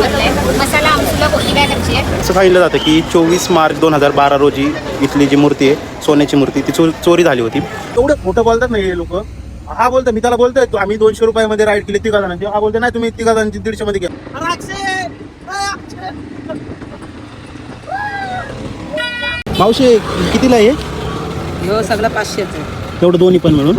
मसाला आमसूला आहे असं सांगितलं जातं की चोवीस मार्च दोन हजार बारा रोजी इथली जी मूर्ती आहे सोन्याची मूर्ती ती चोरी चोरी झाली होती. एवढं खोटं बोलतात नाही हे लोक. हा बोलतो मी त्याला बोलतोय तो आम्ही दोनशे रुपयामध्ये राईड केली तिघा जणांची. हा बोलतो नाही तुम्ही तिघा जणांची दीडशे मध्ये घ्या. मावशे कितीला आहे हो? सगळं पाचशेच आहे. तेवढं दोन्ही पण मिळून?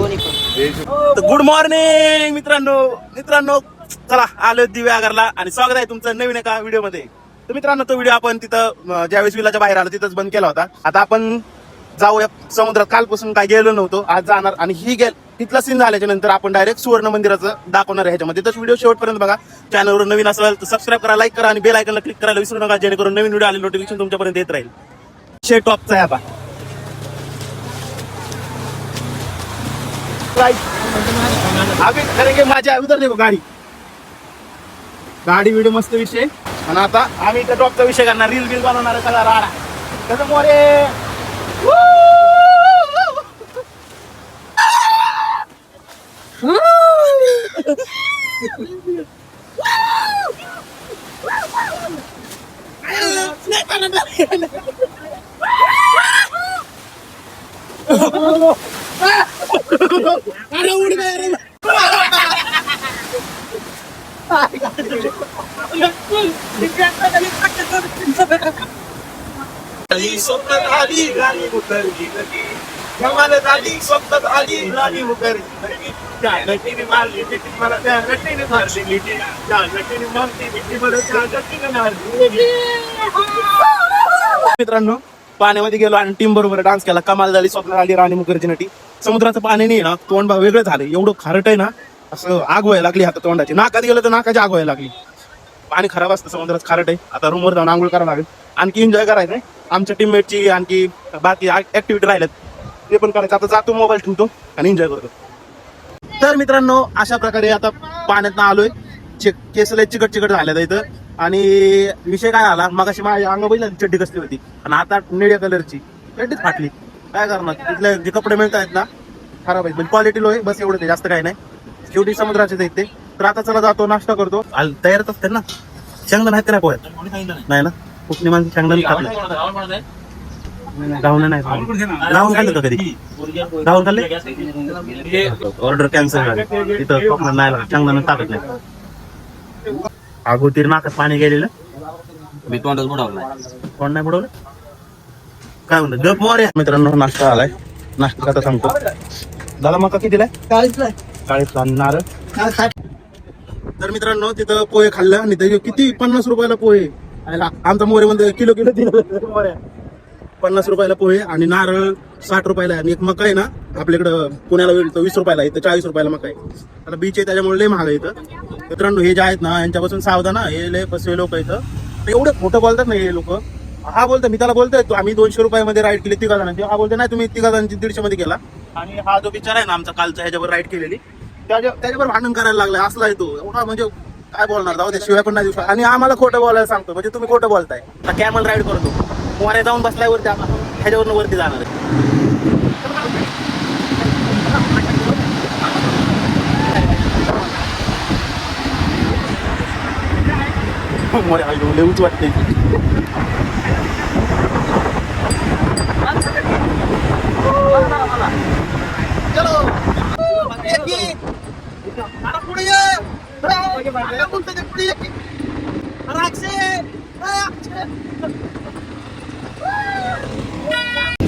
गुड मॉर्निंग मित्रांनो मित्रांनो. चला आलो दिव्यागरला आणि स्वागत आहे तुमचं नवीन एका व्हिडिओमध्ये तर मित्रांनो तो व्हिडिओ आपण तिथं ज्यावेळेस विलाच्या बाहेर आलो तिथंच बंद केला होता. आता आपण जाऊया समुद्रात. कालपासून काय गेलो नव्हतो आज जाणार. आणि ही गेल तिथला सीन झाल्याच्यानंतर आपण डायरेक्ट सुवर्ण मंदिराचं दाखवणार आहे ह्याच्यामध्ये. तसं व्हिडिओ शेवटपर्यंत बघा. चॅनलवर नवीन असेल तर सबस्क्राईब करा लाईक करा आणि बेल आयकनला क्लिक करायला विसरू नका जेणेकरून नवीन व्हिडिओ आले नोटिफिकेशन तुमच्यापर्यंत येत राहील. शे टॉपचा आहे आता अभी करेंगे माझ्या उधर देखो गाडी. गाडी व्हिडिओ मस्त विषय आणि आता आम्ही त्या टॉपचा विषय करणार रील बिल बनवणार आहे सगळा राडा कसं मोरे अरे उड गया रे आली स्वप्नात आली स्वप्नात आली त्या नटीने मारली मला त्या नटीने मारली त्या नटीने मारली मला त्या नटीने मारली. मित्रांनो पाण्यामध्ये गेलो आणि टीम बरोबर डान्स केला. कमाल झाली स्वप्नात आली राणी मुखर्जी नटी. समुद्राचं पाणी नाही ना तोंड बा- वेगळं झालं. एवढं खारट आहे ना असं आग व्हायला लागली आता तोंडाची. नाकात गेलं तर नाकाची आग व्हायला लागली. पाणी खराब असतं समुद्रात खारट आहे. आता रूमवर जाऊन आंघोळ करावं लागेल. आणखी एन्जॉय करायचं आमच्या टीममेटची आणखी बाकी ऍक्टिव्हिटी राहिल्यात. ते पण करायचं. आता जातो मोबाईल ठेवतो आणि एन्जॉय करतो. तर मित्रांनो अशा प्रकारे आता पाण्यात आलोय. चिक केस लय चिकट चिकट झाल्यात इथं. आणि विषय काय झाला मग अशी माझ्या अंग बघितलं चड्डी कसली होती. आणि आता निळ्या कलरची चड्डीच फाटली. काय करणार? तिथले जे कपडे मिळत आहेत ना खराब आहेत. म्हणजे क्वालिटी लो आहे. बस एवढं ते जास्त काही नाही. शेवटी समुद्राचे ते. तर आता चला जातो नाश्ता करतो. आल- तयारच असते ना शेंगदाण आहेत का नाही पोह्यात? नाही ना? कुठली माणसं शेंगदाण खात नाही नाही गाऊन खाल्लं का कधी? गाऊन खाल्ले? ऑर्डर कॅन्सल झाली. तिथं कोकणात नाही लागत. शेंगदाणा टाकत नाही. अगोदर नाकात पाणी गेलेलं. मी तोंडच बुडवलाय कोण नाही बुडवलं? काय म्हणतो गप वर मित्रांनो नाश्ता आलाय. नाश्ता आता सांगतो दादा मका किती दिलाय चाळीस नारळ तर मित्रांनो तिथं पोहे खाल्लं आणि ते किती? पन्नास रुपयाला पोहे. आमचा मोरे म्हणजे किलो किलो दिलं. पन्नास रुपयाला पोहे आणि नारळ साठ रुपयाला आहे. आणि एक मका आहे ना आपल्याकडं पुण्याला मिळतो वीस रुपयाला इथं चाळीस रुपयाला मका आहे. आता बीच आहे त्याच्यामुळे लय महाग आहे इथं. मित्रांनो हे जे आहेत ना यांच्यापासून सावधान हे लय फसवे लोक इथं. एवढं खोटं बोलतात ना हे लोक. हा बोलतो मी त्याला बोलतोय तो आम्ही दोनशे रुपयामध्ये राईड केली तिघा जणांची हा बोलतो नाही तुम्ही तिघा जणांची दीडशे मध्ये केला. आणि हा जो विचार आहे ना आमचा कालचा ह्याच्यावर राईड केलेली. त्याच्या त्याच्यावर भांडण करायला लागलाय असला आहे तो. एवढा म्हणजे काय बोलणार? जाऊ दे शिवाय पण नाही देऊ आणि आम्हाला खोटं बोलायला सांगतो म्हणजे तुम्ही खोटं बोलताय. आता कॅमल राईड करतो. मोऱ्या जाऊन बसल्यावरती आम्हाला ह्याच्यावरून वरती जाणार आहे. लेऊच वाटते चलो. उच वाटते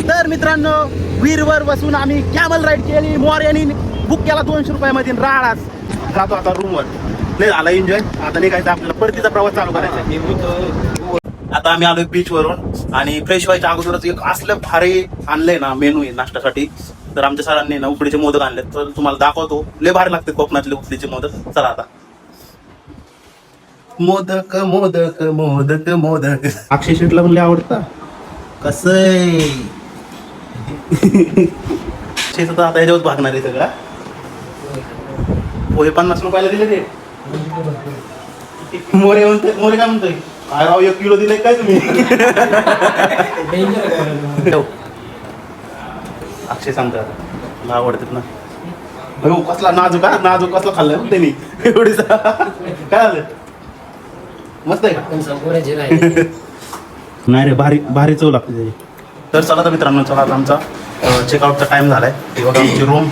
तर मित्रांनो वीरवर बसून आम्ही कॅमल राईड केली. यांनी बुक केला दोनशे रुपयामध्ये राळाच जातो आता रूमवर लय झाला एन्जॉय आता निघायचं आपल्याला. परतीचा प्रवास चालू करायचा आता आम्ही आलोय बीच वरून. आणि फ्रेश व्हायच्या अगोदरच एक असलं भारी आणलंय ना मेनू आहे नाश्त्यासाठी. तर आमच्या सरांनी ना उकडीचे मोदक आणले तर तुम्हाला दाखवतो. लय भारी लागते कोकणातले उकडीचे मोदक. चला आता. मोदक मोदक मोदक मोदक. अक्षय शेटला म्हणले आवडता. कसं शेत आता ह्याच्यावर भागणार आहे सगळा. पोहे पन्नास रुपयाला दिले ते. मोरे म्हणते मोरे काय म्हणतोय? काय राव एक किलो दिले काय तुम्ही? ठेव. अक्षय सांगतात. मला आवडतात ना. अयो कसला नाजूक हा? नाजूक कसला खाल्लाय हो त्यांनी. एवढीच. काय झालं? मस्त आहे का? नाही रे भारी भारी चव लागते त्याची. तर चला तर मित्रांनो चला आता आमचा चेकआउटचा टाइम झालाय. हे बघा आमची रूम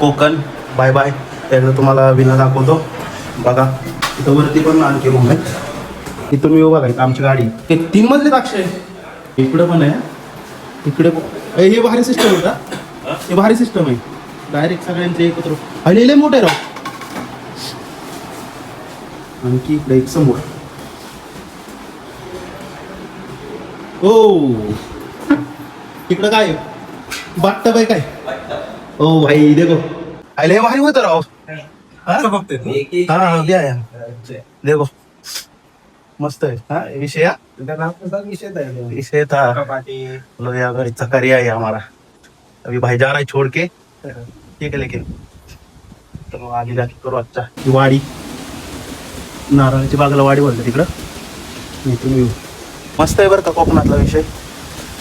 कोकण. बाय बाय एकदा तुम्हाला विना दाखवतो. बघा. इथं वरती पण आणखी रूम आहे इथून मी बघा इथं आमची गाडी. हे तीन मजले दाक्ष आहे इकडे पण आहे. इकडे पण- हे भारी सिस्टम आहे का? हे भारी सिस्टम आहे. डायरेक्ट सगळ्यांचे एकत्र. आणि लय मोठे राव. आणखी इकडे एक समोर. ओ. इकडं काय? बाटतं बाय काय? ओ भाई देखो हे भारी होतं राव. हा? हा द्या. देखो मस्त आहे. हा विषय हा? विषय था लो या घर चकारिया है हमारा अभी भाई जा रहा है छोड़ के. ठीक है लेकिन. मग आगे जाके करू ही वाडी. नारळाची बागला वाडी बोलते तिकडं. येऊ. मस्त आहे बरं का कोकणातला विषय.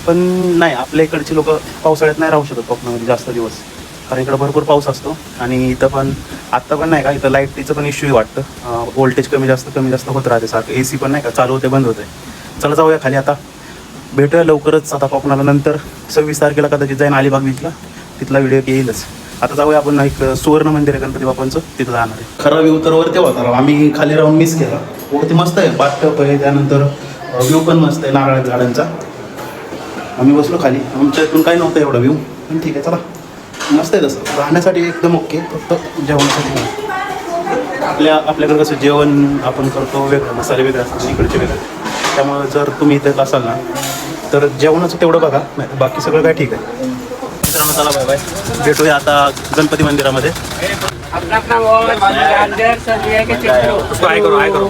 पण नाही आपल्या इकडची लोक पावसाळ्यात नाही राहू शकत कोकणामध्ये जास्त दिवस. कारण इकडं भरपूर पाऊस असतो आणि इथं पण आत्ता पण नाही का इथं लाईटीचं पण इश्यू वाटतं. व्होल्टेज कमी जास्त कमी जास्त होत राहते सारखं. ए सी पण नाही का चालू होते बंद होते. चला जाऊया खाली आता. भेटूया लवकरच. आता कोकणाला नंतर सव्वीस तारखेला कदाचित जाईन अलिबाग बीचला तिथला व्हिडिओ येईलच. आता जाऊया आपण एक सुवर्ण मंदिर आहे गणपती बापांचं तिथं जाणार आहे. खरा व्ह्यू तर वरती होता. आम्ही खाली राहून मिस केला. वरती मस्त आहे. बाथटप आहे. त्यानंतर व्ह्यू पण मस्त आहे. नारळ झाडांचा. आम्ही बसलो खाली. आमच्या इथून काही नव्हतं एवढा व्ह्यू पण ठीक आहे चला. मस्त आहे तसं. राहण्यासाठी एकदम ओके फक्त जेवणासाठी नाही. आपल्या आपल्याकडे कसं जेवण आपण करतो वेगळं मसाले वेगळे असतात इकडचे वेगळे. त्यामुळे जर तुम्ही इथे असाल ना तर जेवणाचं तेवढं बघा. नाही बाकी सगळं काय ठीक आहे. मित्रांनो चला बाय बाय. भेटूया आता गणपती मंदिरामध्ये. काय करू काय करू?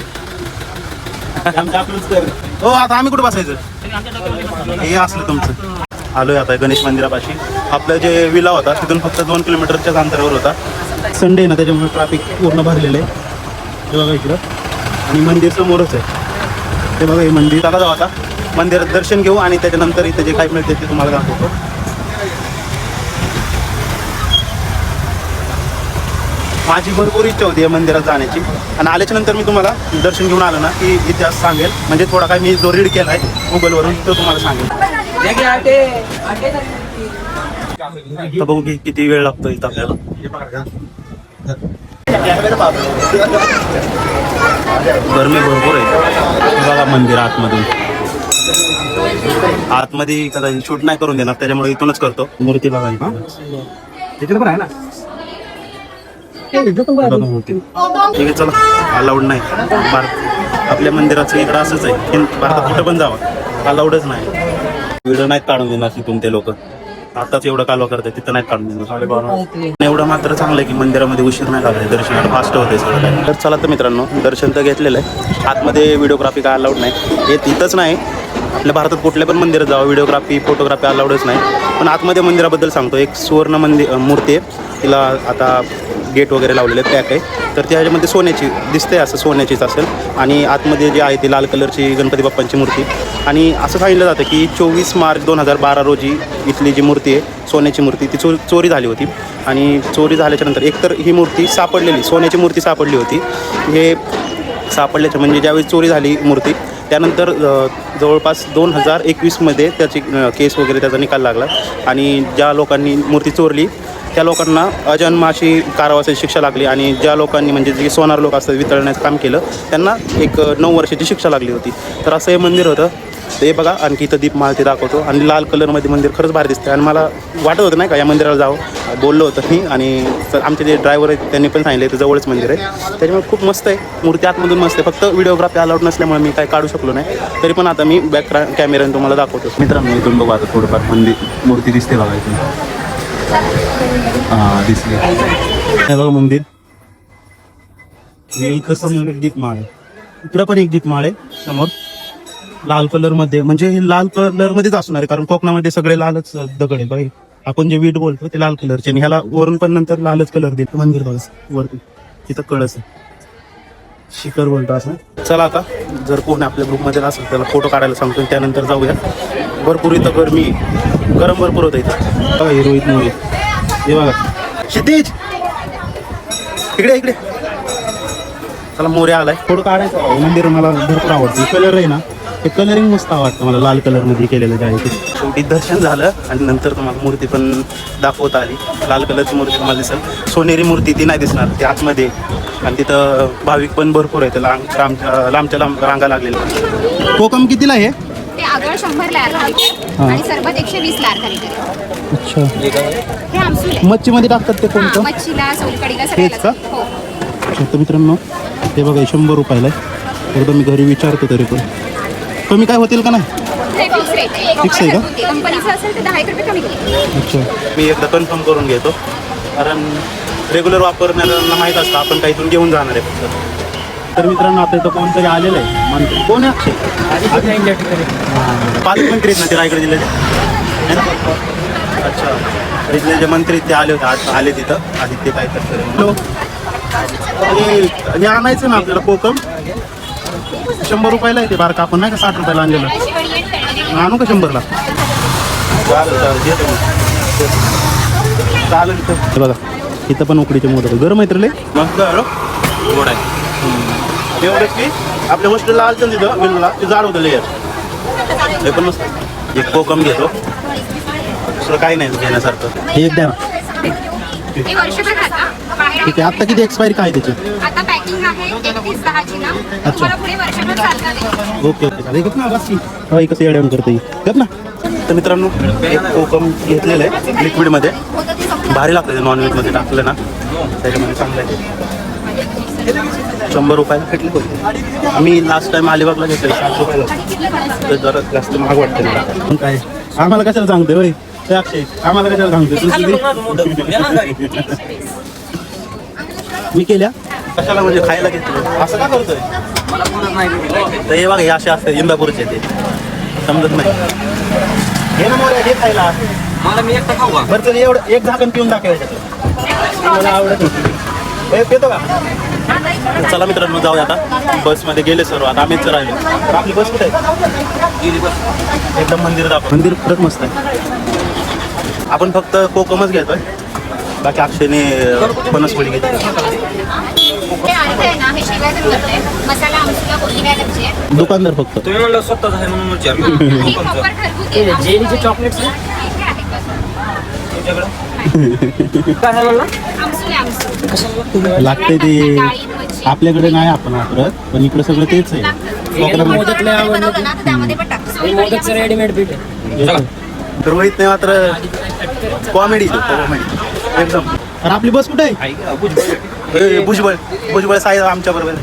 हो आता आम्ही कुठं बसायचं? हे असलं तुमचं. आलोय आता गणेश मंदिरापाशी. आपलं जे विला होता तिथून फक्त दोन किलोमीटरच्याच अंतरावर होता. संडे ना त्याच्यामुळे ट्रॅफिक पूर्ण भरलेलं आहे. बघा इकडं. आणि मंदिर समोरच आहे. ते बघा हे मंदिर. आला जाऊ आता. मंदिरात दर्शन घेऊ आणि त्याच्यानंतर इथे जे काही मिळते ते तुम्हाला दाखवतो. माझी भरपूर इच्छा होती या मंदिरात जाण्याची. आणि आल्याच्यानंतर मी तुम्हाला दर्शन घेऊन आलो ना की इतिहास सांगेल. म्हणजे थोडा काय मी जो रीड केला आहे गुगलवरून तो तुम्हाला सांगेल. तर बघू की किती वेळ लागतो इथं आपल्याला. गरमी भरपूर आहे. हे बघा मंदिर आतमधून. आतमध्ये कदाचित शूट नाही करून देणार त्याच्यामुळे इथूनच करतो. मूर्ती बघा इथं. तिकडे पण आहे ना. ठीक आहे चला. अलाउड नाही. भारत आपल्या मंदिराचं इकडं असंच आहे. भारतात कुठं पण जावा. अलाउडच नाही. व्हिडिओ नाहीत काढून देणार तिथून ते लोक. आताच एवढं कालवा करतात तिथं नाहीत काढून एवढं मात्र चांगलं की मंदिरामध्ये उशीर नाही लागले दर्शनाला फास्ट होते सगळं. तर चला तर मित्रांनो दर्शन तर घेतलेलं आहे. आतमध्ये व्हिडिओग्राफी काय अलाउड नाही. हे तिथंच नाही. आपल्या भारतात कुठल्या पण मंदिरात जावं व्हिडिओग्राफी फोटोग्राफी अलाउडच नाही. पण आतमध्ये मंदिराबद्दल सांगतो. एक सुवर्ण मंदिर मूर्ती आहे. तिला आता गेट वगैरे लावलेले पॅक आहे. तर त्याच्यामध्ये सोन्याची दिसते असं सोन्याचीच असेल. आणि आतमध्ये जी आहे ती लाल कलरची गणपती बाप्पांची मूर्ती. आणि असं सांगितलं जातं की चोवीस मार्च दोन हजार बारा रोजी इथली जी मूर्ती आहे सोन्याची मूर्ती ती चो चोरी झाली होती. आणि चोरी झाल्याच्यानंतर एकतर ही मूर्ती सापडलेली सोन्याची मूर्ती सापडली होती. हे सापडल्याच्या म्हणजे ज्यावेळी चोरी झाली मूर्ती त्यानंतर जवळपास दोन हजार एकवीसमध्ये त्याची केस वगैरे त्याचा निकाल लागला. आणि ज्या लोकांनी मूर्ती चोरली त्या लोकांना अजन्माशी कारावासाची शिक्षा लागली आणि ज्या लोकांनी म्हणजे जे सोनार लोक असतात वितळण्याचं काम केलं त्यांना एक नऊ वर्षाची शिक्षा लागली होती. तर असं हे मंदिर होतं. ते बघा आणखी इथं दीप ते दाखवतो. आणि लाल कलरमध्ये मंदिर खरंच भारी दिसतं आणि मला वाटत होतं नाही का या मंदिराला जावं. बोललो होतं मी आणि आमचे जे ड्रायव्हर आहेत त्यांनी पण सांगितलं इथं जवळच मंदिर आहे. त्याच्यामुळे खूप मस्त आहे. मूर्ती आतमधून मस्त आहे. फक्त व्हिडिओग्राफी अलाउड नसल्यामुळे मी काय काढू शकलो नाही. तरी पण आता मी बॅक कॅमेऱ्याने तुम्हाला दाखवतो. मित्रांनो इथून बघू आता थोडंफार मंदिर मूर्ती दिसते बघा इथून. हां दिसली. हे बघा मंदिर. कसं इथं एक आहे इकडं पण एक दीपमाळ आहे समोर. लाल कलरमध्ये म्हणजे हे लाल कलर मध्येच असणार आहे कारण कोकणामध्ये सगळे लालच दगड आहे बाई आपण जे वीट बोलतो ते लाल कलरचे आणि ह्याला वरून पण नंतर लालच कलर देतो. मंदिर बघा वरती. तिथं कळस आहे. शिखर बोलतो असं. चला आता जर कोणी आपल्या ग्रुपमध्ये असेल त्याला फोटो काढायला सांगतो त्यानंतर जाऊया. भरपूर इथं गरमी गरम भरपूर होतं इथं. रोहित मोरे. हे बघा. क्षितिज. इकडे इकडे. चला मोरे आलाय. फोटो काढायचा आहे. मंदिर मला भरपूर आवडतं. कलर आहे ना ते कलरिंग मस्त आवडतं मला लाल कलरमध्ये केलेलं जे आहे ते शेवटी दर्शन झालं आणि नंतर तुम्हाला मूर्ती पण दाखवता आली. लाल कलरची मूर्ती तुम्हाला दिसेल. सोनेरी मूर्ती ती नाही दिसणार ती आतमध्ये आहे. आणि तिथं भाविक पण भरपूर आहेत. लांब लांबच्या लांबच्या लांब रांगा लागलेल्या कोकम कितीला आहे? आगळ शंभर ला अर्धा लिटर आणि सरबत एकशे वीस ला अर्धा लिटर अच्छा. हे आमसूल आहे. मच्छीमध्ये टाकतात ते हा, कोणतं मच्छीला सोलकडीला हेच का? सगळ्याला हो. अच्छा तर मित्रांनो ते बघा हे शंभर रुपयाला आहे. एकदा मी घरी विचारतो तरी पण. कमी काय होतील का नाही? हे फिक्स रेट आहे. Fix आहे का? कंपनीचं असेल तर दहा एक रुपये कमी केले अच्छा. मी एकदा कन्फर्म करून घेतो. कारण रेग्युलर वापरणाऱ्यांना माहीत असतं आपण काहीतून घेऊन जाणार आहे फक्त. तर मित्रांनो आता इथं कोणतरी आलेलं आहे? मंत्री. कोण आहे अक्षय? पालकमंत्री आहेत ना ते रायगड जिल्ह्याचे? है ना? अच्छा. इथले जे मंत्री आहेत ते आले होते आज आले तिथं. आदित्य काय करतात हॅलो. आणि हे आणायचं ना आपल्याला कोकम? शंभर रुपयाला आहे ते बारका. आपण नाही का साठ रुपयाला आणलेलं? आणू का शंभरला? चालेल चालेल. देतो चालेल इथं हे बघा इथं पण उकडीचे मोदक आहे. गरम आहेत. रे लय? मस्त आहे हो. गोड आहे. एवढंच की आपल्या हॉस्टेलला आलं ना तिथं विलला ते जाड होतं लेयर हे पण मस्त. एक कोकम घेतो. दुसरं काही नाही घेण्यासारखं. हे एक द्या. हे ठीक आहे आता किती एक्सपायरी काय त्याची? आता पॅकिंग आहे एकतीस दहाची ना. तुम्हाला पुढे वर्षभर चालणार ओके ओके. चालेल. गप ना बस हवाई कसं येड्यावून करता येईल गप ना. तर मित्रांनो एक कोकम घेतलेलं आहे लिक्विडमध्ये भारी लागतं ते नॉनव्हेजमध्ये टाकलं ना. त्याच्यामध्ये चांगलं आहे. शंभर रुपयाला भेटले होते. मी लास्ट टाइम अलिबागला घेतले. साठ रुपयाला. तर जरा जास्त महाग वाटते मला. काय? आम्हाला कशाला सांगतोय होय ते अक्षय आम्हाला कशाला सांगतोय? तू मी केल्या? कशाला म्हणजे खायला घेतलं? असं का करतोय? तर हे बघा हे असे असते इंदापूरचे ते. समजत नाही. हे ना मोऱ्या, हे खायला. मला मी एकटा खाऊ का? बरं चल एवढं एक झाकण पिऊन दाखवायचं मला आवडत नाही. हे पितो का चला मित्रांनो जाऊया आता. बसमध्ये गेले सर्व. आता आम्हीच राहिले. तर आपली बस कुठे आहे? गेली बस. एकदम मंदिर दाखव मंदिर खरंच मस्त आहे. आपण फक्त कोकमच घेतोय. बाकी अक्षयने फणसपोळी घेतली. आहे दुकानदार फक्त. तुम्ही म्हणलं स्वतःच आहे म्हणून हे आहे. जेलीचे आहे आहे. लागते ते. आपल्याकडे नाही आपण वापरत पण इकडे सगळं तेच आहे. आवडलं ना, तर त्यामध्ये पण टाकतो. सोलकढी मोदकचं रेडीमेड पीठ आहे. तर रोहितने मात्र कॉमेडी कॉमेडी एकदम. तर आपली बस कुठे आहे? ए, भुजबळ. भुजबळ साहेब आमच्या बरोबर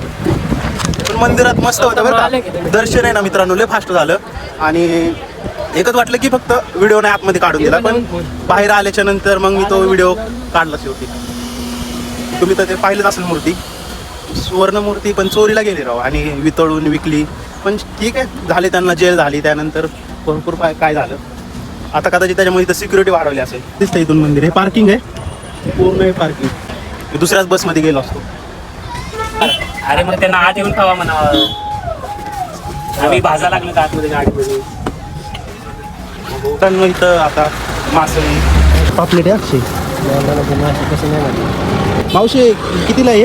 पण मंदिरात मस्त होतं बरं का. दर्शन आहे ना मित्रांनो लय फास्ट झालं. आणि एकच वाटलं की फक्त व्हिडिओ नाही आतमध्ये काढून दिला पण बाहेर आल्याच्यानंतर मग मी तो व्हिडिओ काढला शेवटी. तुम्ही तर ते पाहिलंच असेल मूर्ती. सुवर्ण मूर्ती पण चोरीला गेली राव. आणि वितळून विकली. पण ठीक आहे झाली त्यांना जेल झाली. त्यानंतर भरपूर काय काय झालं. आता कदाचित त्याच्यामुळे इथं सिक्युरिटी वाढवली असेल. दिसतं इथून मंदिर. हे पार्किंग आहे. पूर्ण आहे पार्किंग मी दुसऱ्याच बसमध्ये गेलो असतो. अरे मग त्यांना आत येऊन खावा म्हणा. आम्ही भाजा लागलो तर आतमध्ये गाडीमध्ये. तर मग इथं आता मासळी पापलेट आहे अक्षय मावशी कितीला आहे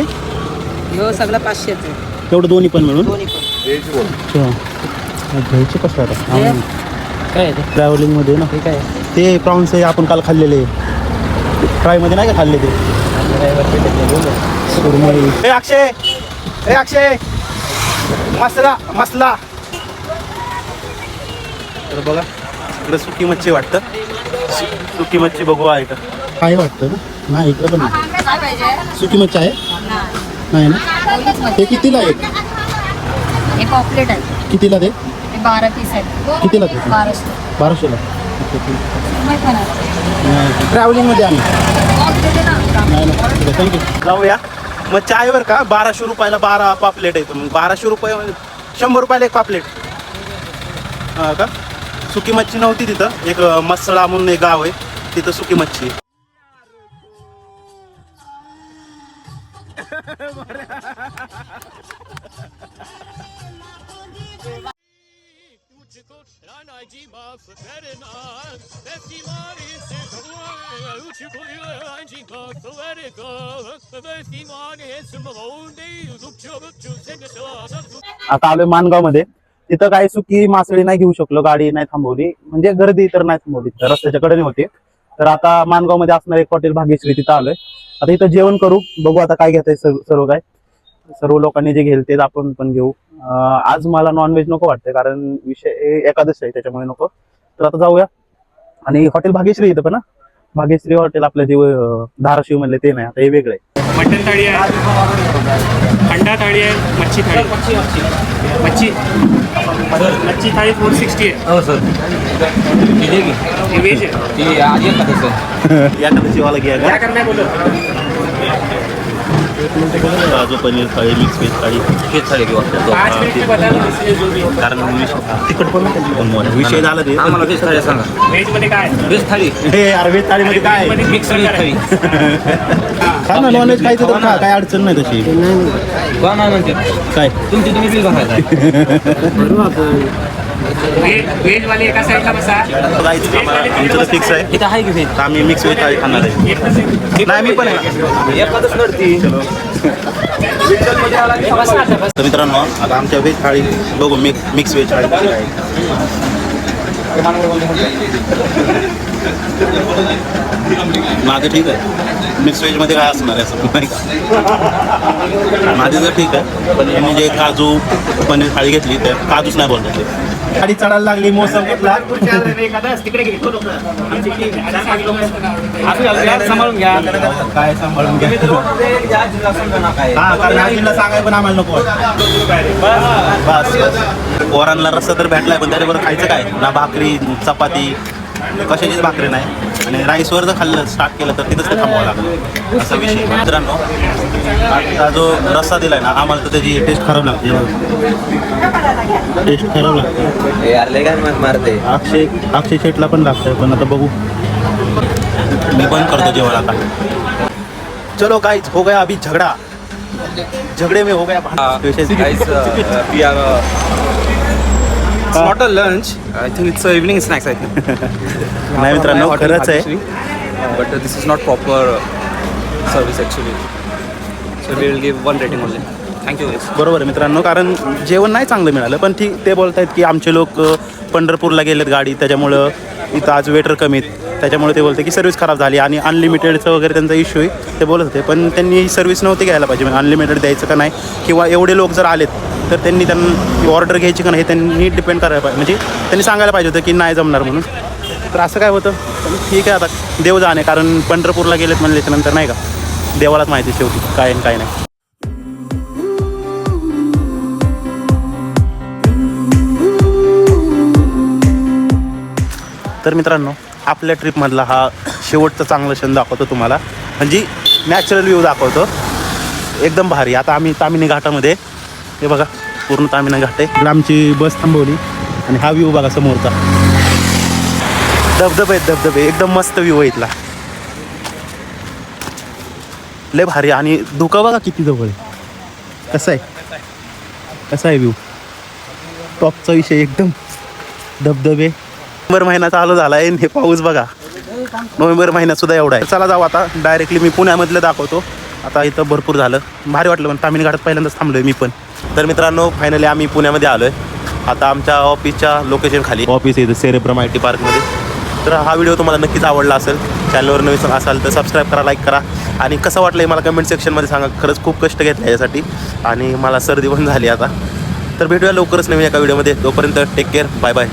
ह्यो सगळं पाचशेच आहे. तेवढं दोन्ही पण मिळून? दोन्ही पण. अच्छा. घ्यायचे कसं आता? हे? काय ते? ट्रॅव्हलिंगमध्ये ना. हे काय? ते प्रॉन्स आहे आपण काल खाल्लेले. फ्रायमध्ये नाही का खाल्ले ते? सुरमई. ए अक्षय! ए अक्षय! मसला मसला. तर बघा इकडे सुकी मच्छी वाटतं. सु- सुकी मच्छी बघू आहे का काय वाटतं ना? नाही इकडे पण नाही. काय पाहिजे सुकी मच्छी आहे? नाही ना? ते कितीला आहे हे पॉपलेट आहे कितीला ते? हे बारा पीस आहेत. कितीला ते? बाराशे. बाराशेला. माहीत पण आहे. ट्रॅव्हलिंगमध्ये आम्ही. Pop देते ना. नाही ना थँक्यू जाऊया. मग चायवर का? बाराशे रुपयाला बारा पापलेट येतो. मग बाराशे रुपये म्हणजे शंभर रुपयाला एक पापलेट. हा का? सुकी मच्छी नव्हती तिथं. एक मसळा म्हणून एक गाव आहे. तिथं सुकी मच्छी आहे. आता आलोय मानगावमध्ये तिथं काय सुकी मासळी नाही घेऊ शकलो गाडी नाही थांबवली. म्हणजे गर्दी तर नाही थांबवली तर रस्त्याच्या कडेने होती. तर आता मानगावमध्ये असणार एक हॉटेल भाग्यश्री तिथं आलोय. आता इथं जेवण करू. बघू आता काय घेताय सर्व काय. सर्व लोकांनी जे घेईल तेच आपण पण घेऊ. आज मला नॉनव्हेज नको वाटतंय कारण विषय एकादश आहे त्याच्यामुळे नको. तर आता जाऊया. आणि हॉटेल भाग्यश्री इथं पण ना भाग्यश्री हॉटेल आपलं जे धाराशिव मधले ते नाही आता हे वेगळं आहे. मटन थाळी आहे. अंडा थाळी आहे मच्छी थाळी. मच्छी मच्छी. थाळी फोर सिक्स्टी आहे. हो सर. ती दे की हे व्हेज आहे. ती आधी एक खाते सर. एकादशी वाला घ्या काय करणार बोलत काजू पनीर थाळी मिक्स व्हेज थाळी. हेच साडे घेऊ जो भी कारण तिकट पण विषय झाला ते. आम्हाला व्हेज थाळी सांगा. व्हेजमध्ये काय? व्हेज थाळी. हे अरवेज थाळीमध्ये काय? Mix veg thali. खा ना नॉनव्हेज खायचं तर खा काय अडचण नाही तशी. कोण नाही. म्हणते काय? तुमची तुम्ही बिल भरायचं व्हेज वाले एका साईडला बसा. जायचं आम्हाला आमचं फिक्स आहे. इथं आहे की व्हेज तर आम्ही मिक्स थाळी खाणार आहे. एक तसे नाही मी पण आहे. एखादच नडती. तर मित्रांनो आता आमच्या व्हेज थाळी बघू मिक्स मिक्स व्हेज थाळी कशी आहे. माझं ठीक आहे. मिक्स व्हेजमध्ये काय असणार आहे असं नाही का? माझं तर ठीक आहे पण यांनी जे काजू पनीर थाळी घेतली तर काजूच नाही बोलतात ते गाडी चढायला लागली मोसम घेतला. सांभाळून घ्या. काय सांभाळून घ्या? हा कारण आजीला सांगाय पण आम्हाला नको. बस बस. पोरांना रस्ता तर भेटलाय पण त्याच्याबरोबर खायचं काय? ना भाकरी चपाती. कशाचीच भाकरी नाही. आणि राईसवर जर खाल्लं स्टार्ट केलं तर तिथंच ते थांबावं लागलं. असा विषय. मित्रांनो आता जो रस्सा दिलाय ना आम्हाला तर त्याची टेस्ट खराब लागते. टेस्ट खराब लागते. मारते. अक्षय अक्षय शेटला पण लागतंय पण आता बघू. मी पण करतो जेवण आता. चलो गाइस हो गया अभी झगड़ा. झगड़े में हो गया it's not a lunch. I think it's a evening snacks. I think. नाही मित्रांनो खरंच आहे not proper uh, service actually. So we will give one rating only. Thank you guys. बरोबर आहे मित्रांनो कारण जेवण नाही चांगलं मिळालं पण ठीक ते बोलत आहेत की आमचे लोक अ, पंढरपूरला गेलेत गाडी त्याच्यामुळं इथं आज वेटर कमीत त्याच्यामुळे ते बोलते की सर्व्हिस खराब झाली आणि अनलिमिटेडचं वगैरे त्यांचा इश्यू आहे ते बोलत होते पण त्यांनी ही सर्व्हिस नव्हती घ्यायला पाहिजे म्हणजे अनलिमिटेड द्यायचं का नाही किंवा एवढे लोक जर आलेत तर त्यांनी त्यांना ऑर्डर घ्यायची का नाही हे त्यांनी डिपेंड करायला पाहिजे. म्हणजे त्यांनी सांगायला पाहिजे होतं की नाही जमणार म्हणून. तर असं काय होतं? ठीक आहे आता. देव जाणे कारण पंढरपूरला गेलेत म्हणले नंतर नाही का? देवालाच माहिती शेवटी. काय आणि काय नाही. तर मित्रांनो आपल्या ट्रिपमधला हा शेवटचा चांगला क्षण दाखवतो तुम्हाला. म्हणजे नॅचरल व्ह्यू दाखवतो. एकदम भारी. आता आम्ही तामिनी घाटामध्ये हे बघा. पूर्ण तामिनी घाट. आहे इकडे आमची बस थांबवली. आणि हा व्ह्यू बघा समोरचा. धबधबे आहेत धबधबे. एकदम मस्त व्ह्यू आहे इथला. लय भारी आणि धुका बघा किती जवळ आहे. कसं आहे? कसा आहे व्ह्यू? टॉपचा विषय एकदम. धबधबे. नोव्हेंबर महिना चालू झाला आहे हे पाऊस बघा. नोव्हेंबर महिन्यात सुद्धा एवढा आहे. चला जाऊ आता. डायरेक्टली मी पुण्यामधलं दाखवतो. आता इथं भरपूर झालं. भारी वाटलं. पण तामिनी घाटात पहिल्यांदाच थांबलोय मी पण. तर मित्रांनो फायनली आम्ही पुण्यामध्ये आलोय. आता आमच्या ऑफिसच्या लोकेशन खाली. ऑफिस आहे सेरेब्रम आय टी पार्कमध्ये तर हा व्हिडिओ तुम्हाला नक्कीच आवडला असेल. चॅनलवर नवीन असाल तर सबस्क्राईब करा लाईक करा. आणि कसं वाटलं मला कमेंट सेक्शनमध्ये सांगा. खरंच खूप कष्ट घेतले यासाठी. आणि मला सर्दी पण झाली आता. तर भेटूया लवकरच नवीन एका व्हिडिओमध्ये तोपर्यंत टेक केअर बाय बाय